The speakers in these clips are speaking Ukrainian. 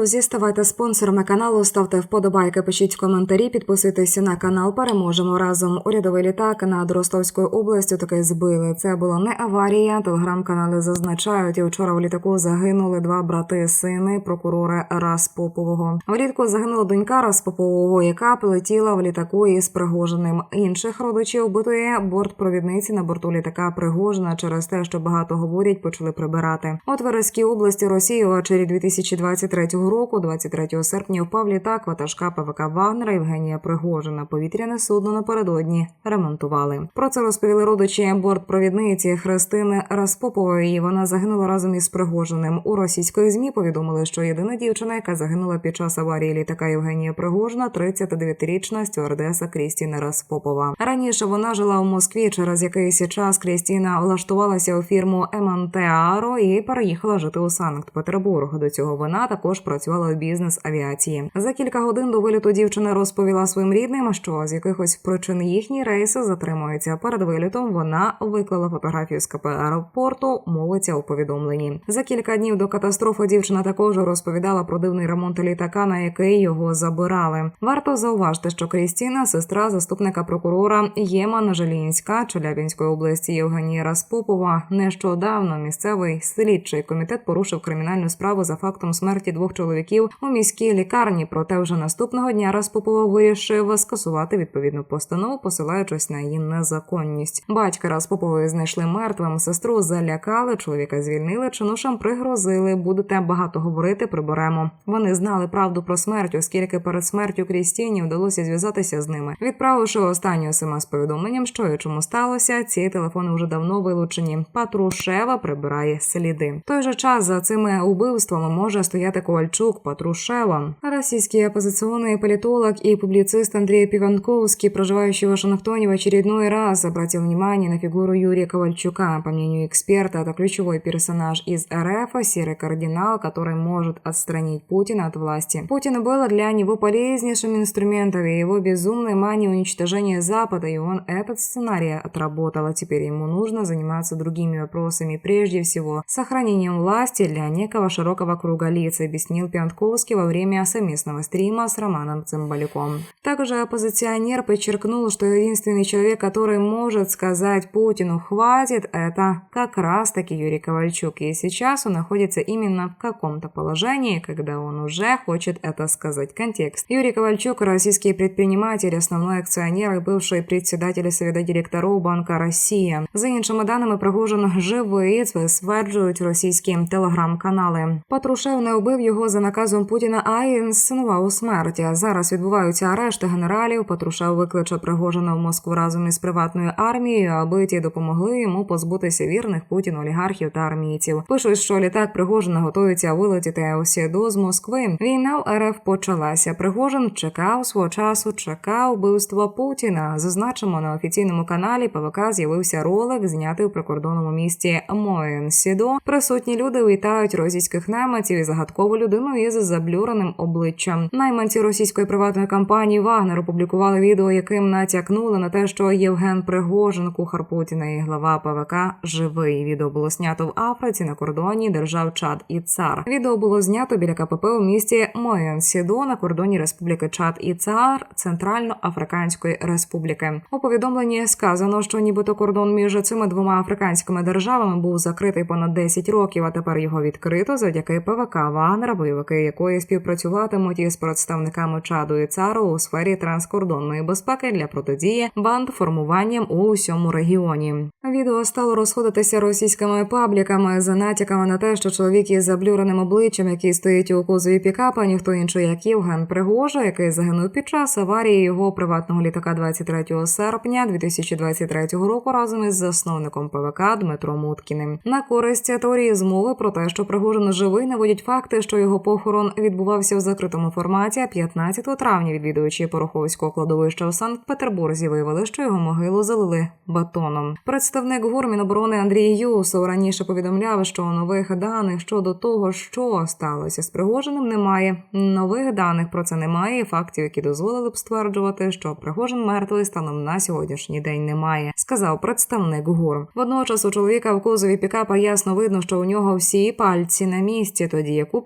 Друзі, ставайте спонсорами каналу, ставте вподобайки, пишіть коментарі, підписуйтесь на канал. Переможемо разом. Урядовий літак над Ростовською областю таки збили. Це була не аварія. Телеграм-канали зазначають. І вчора в літаку загинули два брати, сини прокурора Распопового. Влітку загинула донька Распопового, яка полетіла в літаку із Пригожиним. Інших родичів битої бортпровідниці на борту літака Пригожина через те, що багато говорять, почали прибирати. От в Вереській області Росії у вечері 2023 року, 23 серпня, впав літак ватажка ПВК Вагнера Євгенія Пригожина. Повітряне судно напередодні ремонтували. Про це розповіли родичі бортпровідниці Христини Распопової. Вона загинула разом із Пригожиним. У російської змі повідомили, що єдина дівчина, яка загинула під час аварії літака Євгенія Пригожина, 39-річна стюардеса Крістіна Распопова. Раніше вона жила у Москві. Через якийсь час Крістіна влаштувалася у фірму Емантеаро і переїхала жити у Санкт-Петербург. До цього вона також працювала у бізнес авіації. За кілька годин до виліту дівчина розповіла своїм рідним, що з якихось причин їхні рейси затримуються. Перед вилітом вона виклала фотографію з КП аеропорту. Мовиться у повідомленні. За кілька днів до катастрофи дівчина також розповідала про дивний ремонт літака, на який його забирали. Варто зауважити, що Крістіна, сестра заступника прокурора Єма Нажалінська Челябінської області Євгенія Распопова. Нещодавно місцевий слідчий комітет порушив кримінальну справу за фактом смерті двох чоловіків у міській лікарні. Проте вже наступного дня Распопова вирішив скасувати відповідну постанову, посилаючись на її незаконність. Батька Распопової знайшли мертвим. Сестру залякали, чоловіка звільнили, чинушам пригрозили. Будете багато говорити, приберемо. Вони знали правду про смерть, оскільки перед смертю Крістіні вдалося зв'язатися з ними. Відправивши останню смс повідомленням, що і чому сталося, ці телефони вже давно вилучені. Патрушева прибирає сліди. В той же час за цими убивствами може стояти Ковальчук, Патрушева. Російский оппозиционный политолог и публицист Андрей Пиванковский, проживающий в Вашингтоне, в очередной раз обратил внимание на фигуру Юрия Ковальчука. По мнению эксперта, это ключевой персонаж из РФ, серый кардинал, который может отстранить Путина от власти. Путин был для него полезнейшим инструментом, и его безумной мании уничтожения Запада, и он этот сценарий отработал, а теперь ему нужно заниматься другими вопросами, прежде всего сохранением власти для некого широкого круга лиц, объяснил Пиантковский во время совместного стрима с Романом Цымбалюком. Также оппозиционер подчеркнул, что единственный человек, который может сказать Путину «хватит», это как раз-таки Юрий Ковальчук. И сейчас он находится именно в каком-то положении, когда он уже хочет это сказать. Контекст. Юрий Ковальчук – российский предприниматель, основной акционер и бывший председатель Совета директоров Банка России. За іншими даними, Пригожин живий, це стверджують російські телеграм-канали. Патрушев не убив його за наказом Путіна, а й інсценував смерть. Зараз відбуваються арешти генералів. Патрушев викличе Пригожина в Москву разом із приватною армією, аби ті допомогли йому позбутися вірних Путіну олігархів та армійців. Пишуть, що літак Пригожина готується вилетіти усіду з Москви. Війна в РФ почалася. Пригожин чекав свого часу, чекав вбивства Путіна. Зазначимо на офіційному каналі ПВК з'явився ролик, знятий у прикордонному місті Моєнсідо. Присутні люди вітають російських найманців і загадкову людину із заблюреним обличчям. Найманці російської приватної компанії Вагнер опублікували відео, яким натякнули на те, що Євген Пригожин, кухар Путіна і глава ПВК живий. Відео було знято в Африці на кордоні держав Чад і Цар. Відео було знято біля КПП у місті Моєнсідо на кордоні Республіки Чад і Цар Центрально-Африканської Республіки. У повідомленні сказано, що нібито кордон між цими двома африканськими державами був закритий понад 10 років, а тепер його відкрито завдяки ПВК Вагнера, бойовики якої співпрацюватимуть із представниками Чаду і Цару у сфері транскордонної безпеки для протидії банд формуванням у усьому регіоні. Відео стало розходитися російськими пабліками за натяками на те, що чоловік із заблюреним обличчям, який стоїть у кузові пікапа, ніхто інший, як Євген Пригожа, який загинув під час аварії його приватного літака 23 серпня 2023 року разом із засновником ПВК Дмитром Уткіним. На користь теорії змови про те, що Пригожин живий, наводять факти, що його похорон відбувався в закритому форматі. 15 травня відвідувачі Пороховського кладовища у Санкт-Петербурзі виявили, що його могилу залили батоном. Представник ГУР Міноборони Андрій Юсов раніше повідомляв, що нових даних щодо того, що сталося з Пригожиним, немає. Нових даних про це немає. і Фактів, які дозволили б стверджувати, що Пригожин мертвий станом на сьогоднішній день немає, сказав представник ГУР. Водночас у чоловіка в кузові пікапа ясно видно, що у нього всі пальці на місці, тоді як у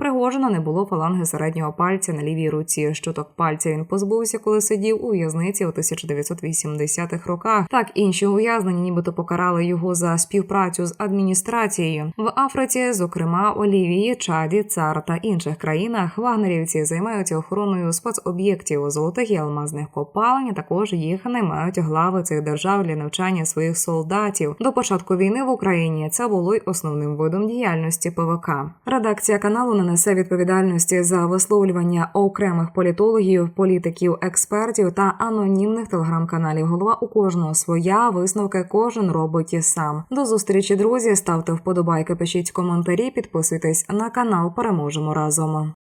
не було фаланги середнього пальця на лівій руці. Щоток пальця він позбувся, коли сидів у в'язниці у 1980-х роках. Так інші ув'язнені, нібито покарали його за співпрацю з адміністрацією в Африці, зокрема Олівії, Чаді, Цар та інших країнах. Вагнерівці займаються охороною спецоб'єктів золотих і алмазних копалень. Також їх наймають глави цих держав для навчання своїх солдатів. До початку війни в Україні це було й основним видом діяльності ПВК. Редакція каналу не несе відповідальності за висловлювання окремих політологів, політиків, експертів та анонімних телеграм-каналів. Голова у кожного своя висновки кожен робить і сам. До зустрічі, друзі. Ставте вподобайки, пишіть коментарі, підписуйтесь на канал. Переможемо разом.